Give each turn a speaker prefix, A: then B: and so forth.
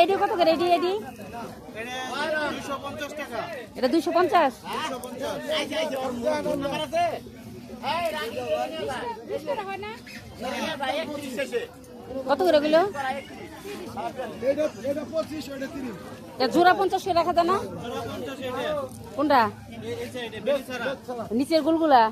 A: এডি কত করে? এডি এটা? পঞ্চাশ। কত করে গুলো জোড়া পঞ্চাশ রাখা যায় না? কোনটা? নিচের গুলগুলা?